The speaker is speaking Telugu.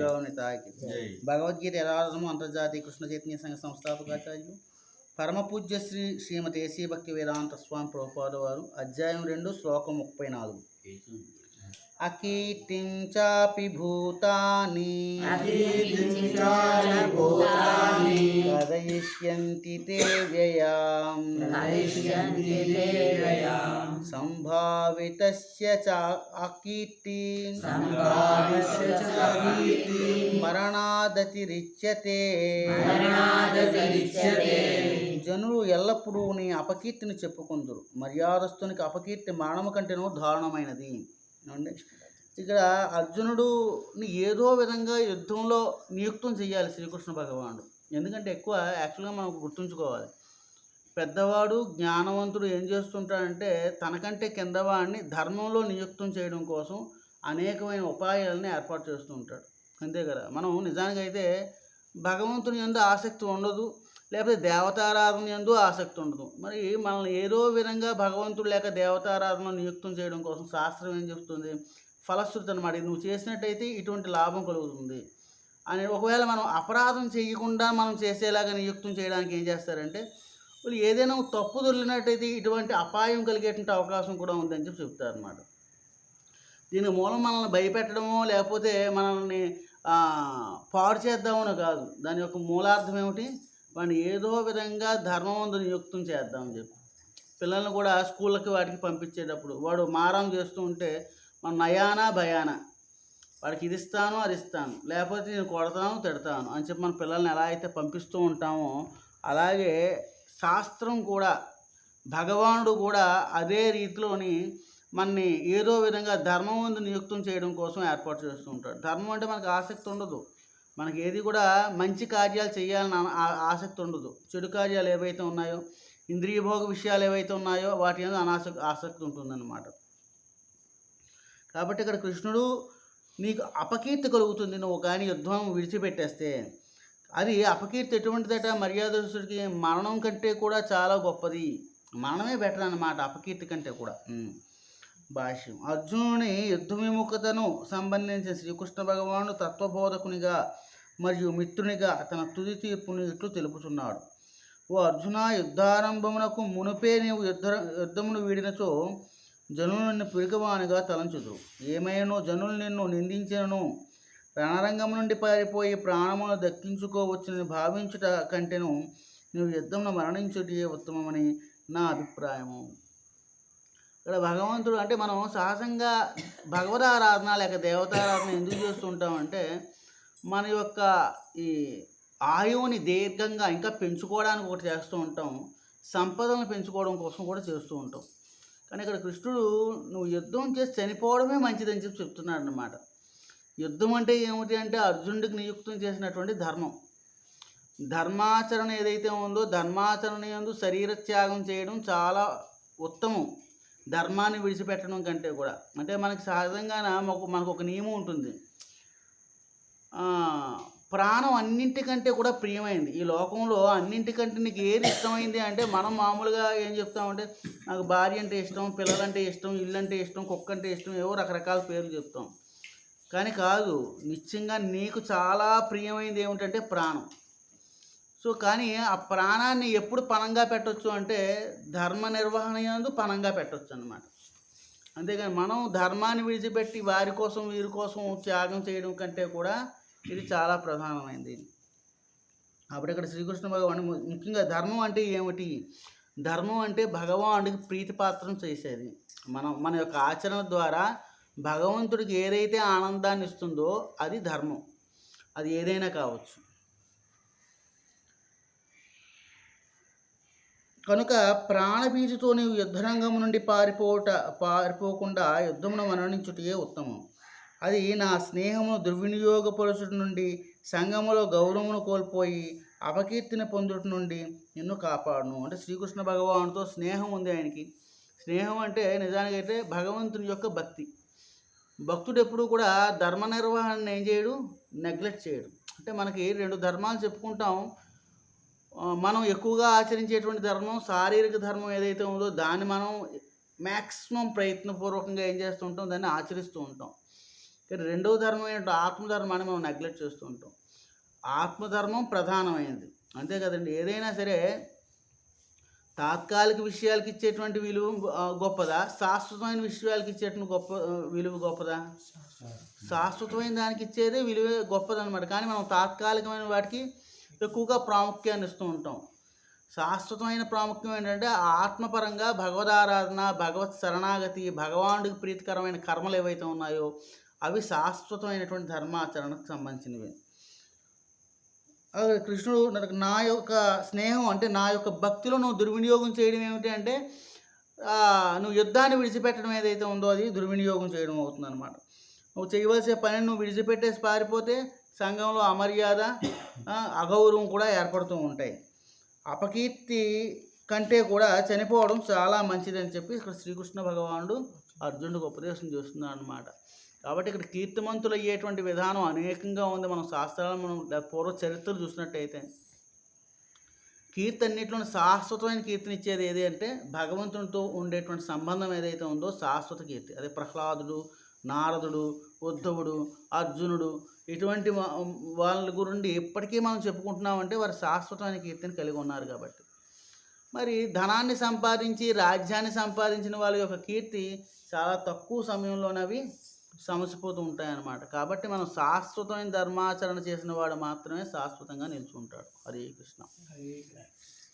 గౌనితాకి జై. భగవద్గీత యథార్థము అంతర్జాతీయ కృష్ణ చైతన్య సంఘ సంస్థాపకాచార్యులు పరమ పూజ్య శ్రీ శ్రీమతి ఏసీ భక్తి వేదాంత స్వామి ప్రభుపాద వారు అధ్యాయం రెండు శ్లోకం ముప్పై నాలుగు. అకీర్తిం చాపి భూతాని. అకీర్తిం చాపి భూతాని కదయిష్యంతి తే వ్యయాం కరిష్యంతి తే వ్యయాం సంభావితస్య చ అకీర్తిం. కీర్తిం మరణాదతిరిచ్యతే. జనులు ఎల్లప్పుడూ నీ అపకీర్తిని చెప్పుకుందరు. మర్యాదస్తునికి అపకీర్తి మరణము కంటేనూ దారుణమైనది? ఇక్కడ అర్జునుడుని ఏదో విధంగా యుద్ధంలో నియుక్తం చేయాలి శ్రీకృష్ణ భగవానుడు. ఎందుకంటే ఎక్కువ యాక్చువల్గా మనం గుర్తుంచుకోవాలి. పెద్దవాడు జ్ఞానవంతుడు ఏం చేస్తుంటాడంటే తనకంటే కిందవాడిని ధర్మంలో నియుక్తం చేయడం కోసం అనేకమైన ఉపాయాలని ఏర్పాటు చేస్తూ ఉంటాడు. అంతే కదా? మనం నిజానికైతే భగవంతుని యందు ఆసక్తి ఉండదు లేకపోతే దేవతారాధన యందు ఆసక్తి ఉండదు. మరి మనల్ని ఏదో విధంగా భగవంతుడు లేక దేవతారాధన నియుక్తం చేయడం కోసం శాస్త్రం ఏం చెప్తుంది? ఫలశ్రుతి అనమాట నువ్వు చేసినట్టయితే ఇటువంటి లాభం కలుగుతుంది అని. ఒకవేళ మనం అపరాధం చేయకుండా మనం చేసేలాగా నియుక్తం చేయడానికి ఏం చేస్తారంటే వాళ్ళు ఏదైనా తప్పు దొరికినట్టయితే ఇటువంటి అపాయం కలిగేటువంటి అవకాశం కూడా ఉందని చెప్పి చెప్తారు అనమాట దీని మూలం మనల్ని భయపెట్టడమో లేకపోతే మనల్ని పాడు చేద్దామనో కాదు. దాని యొక్క మూలార్థం ఏమిటి? వాడిని ఏదో విధంగా ధర్మవంతు నియుక్తం చేద్దామని చెప్పి. పిల్లల్ని కూడా స్కూళ్ళకి వాటికి పంపించేటప్పుడు వాడు మారం చేస్తూ ఉంటే మన నయానా భయానా. వాడికి ఇది ఇస్తాను అది ఇస్తాను. లేకపోతే నేను కొడతాను తిడతాను అని చెప్పి మన పిల్లల్ని ఎలా అయితే పంపిస్తూ ఉంటామో అలాగే శాస్త్రం కూడా భగవానుడు కూడా అదే రీతిలోని మనని ఏదో విధంగా ధర్మం ముందు నియుక్తం చేయడం కోసం ఏర్పాటు చేస్తూ ఉంటాడు. ధర్మం అంటే మనకు ఆసక్తి ఉండదు. మనకి ఏది కూడా మంచి కార్యాలు చేయాలని ఆసక్తి ఉండదు. చెడు కార్యాలు ఏవైతే ఉన్నాయో ఇంద్రియభోగ విషయాలు ఏవైతే ఉన్నాయో వాటి మీద అనాసక్ ఆసక్తి ఉంటుందన్నమాట. కాబట్టి ఇక్కడ కృష్ణుడు నీకు అపకీర్తి కలుగుతుంది. నువ్వు కానీ యుద్ధం విడిచిపెట్టేస్తే అది అపకీర్తి ఎటువంటిదట? మర్యాదకి మరణం కంటే కూడా చాలా గొప్పది. మరణమే బెటర్ అన్నమాట అపకీర్తి కంటే కూడా. భాష్యం. అర్జునుని యుద్ధ విముఖతను సంబంధించిన శ్రీకృష్ణ భగవానుడు తత్వబోధకునిగా మరియు మిత్రునిగా తన తుది తీర్పుని ఇట్లు తెలుపుతున్నాడు. ఓ అర్జున యుద్ధారంభమునకు మునుపే నీవు యుద్ధ యుద్ధమును వీడినచో జనులు నిన్ను పిరికవానిగా తలంచుదురు. ఏమైనో జనులు నిన్ను నిందించినను రణరంగం నుండి పారిపోయి ప్రాణమును దక్కించుకోవచ్చని భావించుట కంటేను నువ్వు యుద్ధంలో మరణించుటే ఉత్తమమని నా అభిప్రాయము. ఇక్కడ భగవంతుడు అంటే మనం సహజంగా భగవదారాధన లేక దేవతారాధన ఎందుకు చేస్తుంటామంటే మన యొక్క ఈ ఆయువుని దీర్ఘంగా ఇంకా పెంచుకోవడానికి ఒకటి చేస్తూ ఉంటాం. సంపదలను పెంచుకోవడం కోసం కూడా చేస్తూ ఉంటాం. కానీ ఇక్కడ కృష్ణుడు నువ్వు యుద్ధం చేసి చనిపోవడమే మంచిదని చెప్పి చెప్తున్నాడు అనమాట యుద్ధం అంటే ఏమిటి అంటే అర్జునుడికి నియుక్తం చేసినటువంటి ధర్మం. ధర్మాచరణ ఏదైతే ఉందో ధర్మాచరణ ఎందు శరీర త్యాగం చేయడం చాలా ఉత్తమం. ధర్మాన్ని విడిచిపెట్టడం కంటే కూడా. అంటే మనకి సహజంగాన మాకు మనకు ఒక నియమం ఉంటుంది. ప్రాణం అన్నింటికంటే కూడా ప్రియమైంది. ఈ లోకంలో అన్నింటికంటే నీకు ఏది ఇష్టమైంది అంటే మనం మామూలుగా ఏం చెప్తామంటే నాకు భార్య అంటే ఇష్టం పిల్లలంటే ఇష్టం ఇల్లు అంటే ఇష్టం కుక్క అంటే ఇష్టం ఏవో రకరకాల పేర్లు చెప్తాం. కానీ కాదు నిశ్చయంగా నీకు చాలా ప్రియమైనది ఏమిటంటే ప్రాణం. సో కానీ ఆ ప్రాణాన్ని ఎప్పుడు పణంగా పెట్టొచ్చు అంటే ధర్మ నిర్వహణ యందు పణంగా పెట్టొచ్చు అనమాట అంతేగాని మనం ధర్మాన్ని విడిచిపెట్టి వారి కోసం వీరి కోసం త్యాగం చేయడం కంటే కూడా ఇది చాలా ప్రధానమైనది అప్పుడు ఇక్కడ శ్రీకృష్ణ భగవాన్ ముఖ్యంగా ధర్మం అంటే ఏమిటి? ధర్మం అంటే భగవానుడికి ప్రీతిపాత్రం చేసేది. మనం మన యొక్క ఆచరణ ద్వారా భగవంతుడికి ఏదైతే ఆనందాన్ని ఇస్తుందో అది ధర్మం. అది ఏదైనా కావచ్చు. కనుక ప్రాణభీతితో నీవు యుద్ధరంగం నుండి పారిపోట పారిపోకుండా యుద్ధమును మరణించుటయే ఉత్తమం. అది నా స్నేహమును దుర్వినియోగపరచుట నుండి సంఘములో గౌరవమును కోల్పోయి అపకీర్తిని పొందుట నుండి నిన్ను కాపాడును. అంటే శ్రీకృష్ణ భగవానుతో స్నేహం ఉంది ఆయనకి. స్నేహం అంటే నిజానికైతే భగవంతుని యొక్క భక్తి. భక్తుడు ఎప్పుడు కూడా ధర్మ నిర్వహణ ఏం చేయడు? నెగ్లెక్ట్ చేయడు. అంటే మనకి రెండు ధర్మాలు చెప్పుకుంటాం. మనం ఎక్కువగా ఆచరించేటువంటి ధర్మం శారీరక ధర్మం ఏదైతే ఉందో దాన్ని మనం మ్యాక్సిమం ప్రయత్నపూర్వకంగా ఏం చేస్తూ ఉంటాం? దాన్ని ఆచరిస్తూ ఉంటాం. కానీ రెండవ ధర్మం ఏంటంటే ఆత్మధర్మాన్ని మనం నెగ్లెక్ట్ చేస్తూ ఉంటాం. ఆత్మధర్మం ప్రధానమైనది. అంతే కదండి. ఏదైనా సరే తాత్కాలిక విషయాలకి ఇచ్చేటువంటి విలువ గొప్పదా? శాశ్వతమైన విషయాలకి ఇచ్చేటువంటి గొప్ప విలువ గొప్పదా? శాశ్వతమైన దానికి ఇచ్చేదే విలువ గొప్పదనమాట కానీ మనం తాత్కాలికమైన వాటికి ఎక్కువగా ప్రాముఖ్యాన్ని ఇస్తూ ఉంటాం. శాశ్వతమైన ప్రాముఖ్యం ఏంటంటే ఆత్మపరంగా భగవదారాధన భగవత్ శరణాగతి భగవానుడికి ప్రీతికరమైన కర్మలు ఏవైతే ఉన్నాయో అవి శాశ్వతమైనటువంటి ధర్మాచరణకు సంబంధించినవి. కృష్ణుడు నా యొక్క స్నేహం అంటే నా యొక్క భక్తిలో నువ్వు దుర్వినియోగం చేయడం ఏమిటి అంటే నువ్వు యుద్ధాన్ని విడిచిపెట్టడం ఏదైతే ఉందో అది దుర్వినియోగం చేయడం అవుతుంది అనమాట నువ్వు చేయవలసిన పని నువ్వు విడిచిపెట్టేసి పారిపోతే సంఘంలో అమర్యాద అగౌరవం కూడా ఏర్పడుతూ ఉంటాయి. అపకీర్తి కంటే కూడా చనిపోవడం చాలా మంచిదని చెప్పి ఇక్కడ శ్రీకృష్ణ భగవానుడు అర్జునుడికి ఉపదేశం చేస్తున్నాడు అనమాట కాబట్టి ఇక్కడ కీర్తిమంతులు అయ్యేటువంటి విధానం అనేకంగా ఉంది. మనం శాస్త్రాలు మనం పూర్వ చరిత్రలు చూసినట్టయితే. కీర్తి అన్నింటిలో శాశ్వతమైన కీర్తిని ఇచ్చేది ఏది అంటే భగవంతునితో ఉండేటువంటి సంబంధం ఏదైతే ఉందో శాశ్వత కీర్తి. అదే ప్రహ్లాదుడు నారదుడు ఉద్ధవుడు అర్జునుడు ఇటువంటి వాళ్ళ గురించి ఇప్పటికీ మనం చెప్పుకుంటున్నామంటే వారు శాశ్వతమైన కీర్తిని కలిగి ఉన్నారు కాబట్టి. మరి ధనాన్ని సంపాదించి రాజ్యాన్ని సంపాదించిన వాళ్ళ యొక్క కీర్తి చాలా తక్కువ సమయంలోనవి సమసిపోతూ ఉంటాయన్నమాట కాబట్టి మనం శాశ్వతమైన ధర్మాచరణ చేసిన వాడు మాత్రమే శాశ్వతంగా నిలుచుకుంటాడు హరే కృష్ణ. హరే కృష్ణ.